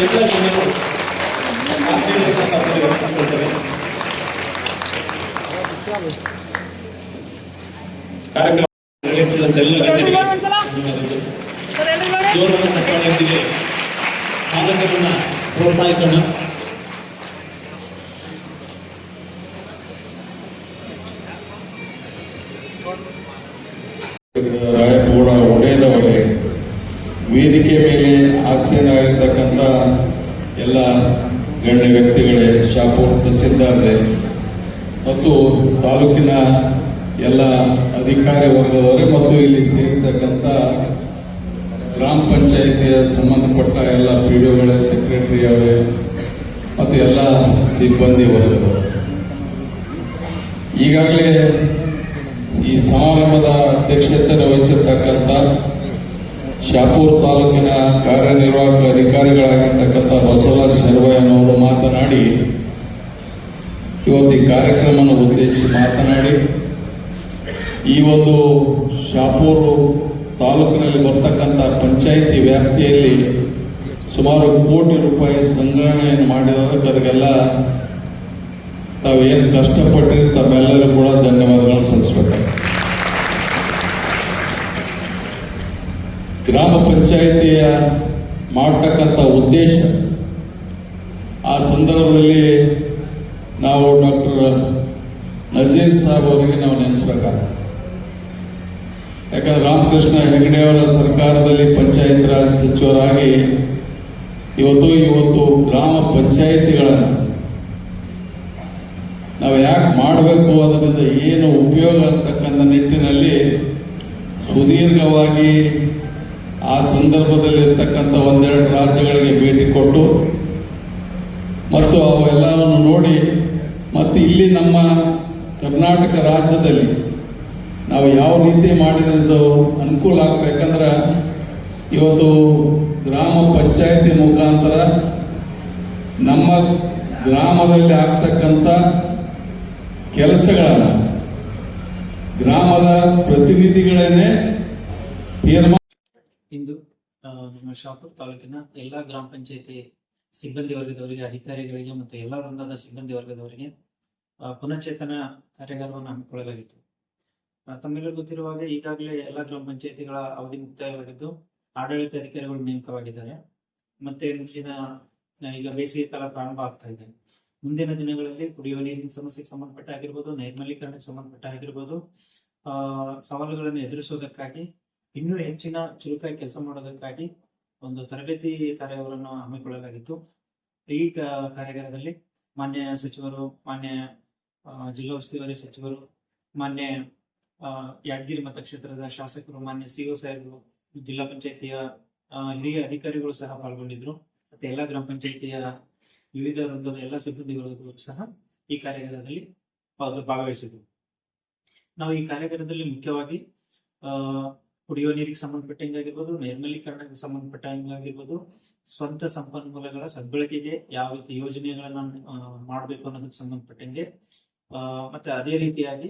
ಎಲ್ಲ ಗಣ್ಯರು ಆತ್ಮೀಯತೆಯಿಂದ ತಮ್ಮಲ್ಲಿ ವ್ಯಕ್ತಿಸಿಕೊಳ್ತೇವೆ ಕಾರ್ಯಕ್ರಮ ನೆರವೇರಿಸಿದಂತ ಎಲ್ಲ ಗಣ್ಯರಿಗೆ ಧನ್ಯವಾದಗಳು ಜೋರಾದ ಚಪ್ಪಾಳೆಯೊಂದಿಗೆ ಸಾಧಕರನ್ನ ಪ್ರೋತ್ಸಾಹಿಸೋಣ ರಾಯಪುರ ವೇದಿಕೆ ಮೇಲೆ ಆಸೀನರಾಗಿರ್ತಕ್ಕಂಥ ಎಲ್ಲ ಗಣ್ಯ ವ್ಯಕ್ತಿಗಳೇ ಶಾಪೂರ್ತ ತಹಸೀಲ್ದಾರರೇ ಮತ್ತು ತಾಲೂಕಿನ ಎಲ್ಲ ಅಧಿಕಾರಿ ವರ್ಗದವರೇ ಮತ್ತು ಇಲ್ಲಿ ಸೇರಿರ್ತಕ್ಕಂಥ ಗ್ರಾಮ ಪಂಚಾಯಿತಿಯ ಸಂಬಂಧಪಟ್ಟ ಎಲ್ಲ ಪಿ ಡಿ ಒಗಳೇ ಸೆಕ್ರೆಟರಿ ಅವರೇ, ಮತ್ತು ಎಲ್ಲ ಸಿಬ್ಬಂದಿ ವರ್ಗದವರು. ಈಗಾಗಲೇ ಈ ಸಮಾರಂಭದ ಅಧ್ಯಕ್ಷತೆ ವಹಿಸಿರ್ತಕ್ಕಂಥ ಶಾಪೂರ್ ತಾಲೂಕಿನ ಕಾರ್ಯನಿರ್ವಾಹಕ ಅಧಿಕಾರಿಗಳಾಗಿರ್ತಕ್ಕಂಥ ಬಸವರಾಜ ಶರ್ವಯ್ಯನವರು ಮಾತನಾಡಿ, ಇವತ್ತು ಈ ಕಾರ್ಯಕ್ರಮವನ್ನು ಉದ್ದೇಶಿಸಿ ಮಾತನಾಡಿ, ಈ ಒಂದು ಶಾಪೂರು ತಾಲೂಕಿನಲ್ಲಿ ಬರ್ತಕ್ಕಂಥ ಪಂಚಾಯಿತಿ ವ್ಯಾಪ್ತಿಯಲ್ಲಿ ಸುಮಾರು ಕೋಟಿ ರೂಪಾಯಿ ಸಂಗ್ರಹಣೆಯನ್ನು ಮಾಡಿರೋದಕ್ಕೆ ಅದಕ್ಕೆಲ್ಲ ತಾವೇನು ಕಷ್ಟಪಟ್ಟಿರಿ ತಮ್ಮೆಲ್ಲರೂ ಕೂಡ ಧನ್ಯವಾದಗಳನ್ನು ಸಲ್ಲಿಸ್ಬೇಕಾಗ್ತದೆ ಗ್ರಾಮ ಪಂಚಾಯಿತಿಯ ಮಾಡ್ತಕ್ಕಂಥ ಉದ್ದೇಶ. ಆ ಸಂದರ್ಭದಲ್ಲಿ ನಾವು ಡಾಕ್ಟರ್ ನಜೀರ್ ಸಾಹೇಬ್ ಅವರಿಗೆ ನಾವು ನೆನೆಸ್ಬೇಕಾಗ್ತದೆ ಯಾಕಂದ್ರೆ ರಾಮಕೃಷ್ಣ ಹೆಗಡೆಯವರ ಸರ್ಕಾರದಲ್ಲಿ ಪಂಚಾಯತ್ ರಾಜ್ ಸಚಿವರಾಗಿ ಇವತ್ತು ಇವತ್ತು ಗ್ರಾಮ ಪಂಚಾಯಿತಿಗಳನ್ನು ನಾವು ಯಾಕೆ ಮಾಡಬೇಕು ಅದರಿಂದ ಏನು ಉಪಯೋಗ ಅಂತಕ್ಕಂಥ ನಿಟ್ಟಿನಲ್ಲಿ ಸುದೀರ್ಘವಾಗಿ ಆ ಸಂದರ್ಭದಲ್ಲಿ ಇರ್ತಕ್ಕಂಥ ಒಂದೆರಡು ರಾಜ್ಯಗಳಿಗೆ ಭೇಟಿ ಕೊಟ್ಟು ಮತ್ತು ಅವೆಲ್ಲವನ್ನು ನೋಡಿ ಮತ್ತು ಇಲ್ಲಿ ನಮ್ಮ ಕರ್ನಾಟಕ ರಾಜ್ಯದಲ್ಲಿ ನಾವು ಯಾವ ರೀತಿ ಮಾಡಿರೋದು ಅನುಕೂಲ ಆಗ್ತದೆ ಯಾಕಂದ್ರೆ ಇವತ್ತು ಗ್ರಾಮ ಪಂಚಾಯತಿ ಮುಖಾಂತರ ನಮ್ಮ ಗ್ರಾಮದಲ್ಲಿ ಆಗ್ತಕ್ಕಂಥ ಕೆಲಸಗಳನ್ನು ಗ್ರಾಮದ ಪ್ರತಿನಿಧಿಗಳನ್ನೇ ತೀರ್ಮಾನ ಇಂದು ನಮ್ಮ ಶಾಪುರ್ ತಾಲೂಕಿನ ಎಲ್ಲ ಗ್ರಾಮ ಪಂಚಾಯತಿ ಸಿಬ್ಬಂದಿ ವರ್ಗದವರಿಗೆ, ಅಧಿಕಾರಿಗಳಿಗೆ ಮತ್ತು ಎಲ್ಲ ವೃಂದದ ಸಿಬ್ಬಂದಿ ವರ್ಗದವರಿಗೆ ಪುನಶ್ಚೇತನ ಕಾರ್ಯಾಗಾರವನ್ನು ಹಮ್ಮಿಕೊಳ್ಳಲಾಗಿತ್ತು. ತಮ್ಮೆಲ್ಲರೂ ತಮ್ಮೆಲ್ಲರಿಗೂ ಗೊತ್ತಿರುವ ಹಾಗೆ ಈಗಾಗಲೇ ಎಲ್ಲ ಗ್ರಾಮ ಪಂಚಾಯತಿಗಳ ಅವಧಿ ಮುಕ್ತಾಯವಾಗಿದ್ದು, ಆಡಳಿತ ಅಧಿಕಾರಿಗಳು ನೇಮಕವಾಗಿದ್ದಾರೆ. ಮತ್ತೆ ಮುಂದಿನ ಈಗ ಬೇಸಿಗೆ ಕಾಲ ಪ್ರಾರಂಭ ಆಗ್ತಾ ಇದೆ. ಮುಂದಿನ ದಿನಗಳಲ್ಲಿ ಕುಡಿಯುವ ನೀರಿನ ಸಮಸ್ಯೆಗೆ ಸಂಬಂಧಪಟ್ಟ ಆಗಿರ್ಬೋದು ನೈರ್ಮಲೀಕರಣಕ್ಕೆ ಸಂಬಂಧಪಟ್ಟ ಆಗಿರ್ಬೋದು ಸವಾಲುಗಳನ್ನು ಎದುರಿಸುವುದಕ್ಕಾಗಿ ಇನ್ನೂ ಹೆಚ್ಚಿನ ಚುರುಕಾಗಿ ಕೆಲಸ ಮಾಡೋದಕ್ಕಾಗಿ ಒಂದು ತರಬೇತಿ ಕಾರ್ಯವನ್ನು ಹಮ್ಮಿಕೊಳ್ಳಲಾಗಿತ್ತು. ಈ ಕಾರ್ಯಾಗಾರದಲ್ಲಿ ಮಾನ್ಯ ಸಚಿವರು, ಮಾನ್ಯ ಜಿಲ್ಲಾ ಉಸ್ತುವಾರಿ ಸಚಿವರು, ಮಾನ್ಯ ಯಾದಗಿರಿ ಮತಕ್ಷೇತ್ರದ ಶಾಸಕರು, ಮಾನ್ಯ ಸಿಒ ಸಾಹೇಬರು, ಜಿಲ್ಲಾ ಪಂಚಾಯತಿಯ ಹಿರಿಯ ಅಧಿಕಾರಿಗಳು ಸಹ ಪಾಲ್ಗೊಂಡಿದ್ರು. ಮತ್ತೆ ಎಲ್ಲಾ ಗ್ರಾಮ ಪಂಚಾಯತಿಯ ವಿವಿಧ ವೃಂದದ ಎಲ್ಲ ಸಿಬ್ಬಂದಿಗಳು ಸಹ ಈ ಕಾರ್ಯಾಗಾರದಲ್ಲಿ ಭಾಗ- ಭಾಗವಹಿಸಿದ್ರು. ನಾವು ಈ ಕಾರ್ಯಾಗಾರದಲ್ಲಿ ಮುಖ್ಯವಾಗಿ ಕುಡಿಯುವ ನೀರಿಗೆ ಸಂಬಂಧಪಟ್ಟಂಗಾಗಿರ್ಬೋದು ನೈರ್ಮಲೀಕರಣಕ್ಕೆ ಸಂಬಂಧಪಟ್ಟಂಗಾಗಿರ್ಬೋದು ಸ್ವಂತ ಸಂಪನ್ಮೂಲಗಳ ಸದ್ಬಳಕೆಗೆ ಯಾವ ರೀತಿ ಯೋಜನೆಗಳನ್ನ ಮಾಡಬೇಕು ಅನ್ನೋದಕ್ಕೆ ಸಂಬಂಧಪಟ್ಟಂಗೆ ಮತ್ತೆ ಅದೇ ರೀತಿಯಾಗಿ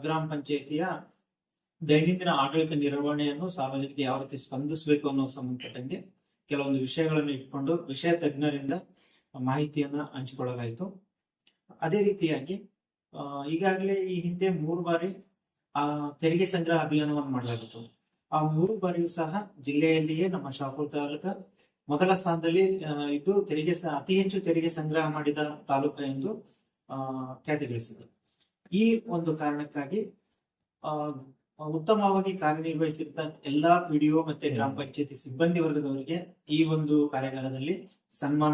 ಗ್ರಾಮ ಪಂಚಾಯತಿಯ ದೈನಂದಿನ ಆಡಳಿತ ನಿರ್ವಹಣೆಯನ್ನು ಸಾರ್ವಜನಿಕರಿಗೆ ಯಾವ ರೀತಿ ಸ್ಪಂದಿಸಬೇಕು ಅನ್ನೋ ಸಂಬಂಧಪಟ್ಟಂಗೆ ಕೆಲವೊಂದು ವಿಷಯಗಳನ್ನು ಇಟ್ಕೊಂಡು ವಿಷಯ ತಜ್ಞರಿಂದ ಮಾಹಿತಿಯನ್ನ ಹಂಚಿಕೊಳ್ಳಲಾಯಿತು. ಅದೇ ರೀತಿಯಾಗಿ ಈಗಾಗಲೇ ಈ ಹಿಂದೆ ಮೂರು ಬಾರಿ ಆ, ತೆರಿಗೆ ಸಂಗ್ರಹ ಅಭಿಯಾನವನ್ನು ಮಾಡಲಾಗಿತ್ತು. ಆ ಮೂರು ಬಾರಿಯೂ ಸಹ ಜಿಲ್ಲೆಯಲ್ಲಿಯೇ ನಮ್ಮ ಶಾಪುರ ತಾಲೂಕ ಮೊದಲ ಸ್ಥಾನದಲ್ಲಿ ಇದ್ದು ತೆರಿಗೆ ಅತಿ ಹೆಚ್ಚು ತೆರಿಗೆ ಸಂಗ್ರಹ ಮಾಡಿದ ತಾಲೂಕ ಎಂದು ಖ್ಯಾತಿ ಗಳಿಸಿದೆ. ಈ ಒಂದು ಕಾರಣಕ್ಕಾಗಿ ಉತ್ತಮವಾಗಿ ಕಾರ್ಯನಿರ್ವಹಿಸಿದ ಎಲ್ಲಾ ಪಿಡಿಒ ಮತ್ತೆ ಗ್ರಾಮ ಪಂಚಾಯತಿ ಸಿಬ್ಬಂದಿ ವರ್ಗದವರಿಗೆ ಈ ಒಂದು ಕಾರ್ಯಾಗಾರದಲ್ಲಿ ಸನ್ಮಾನ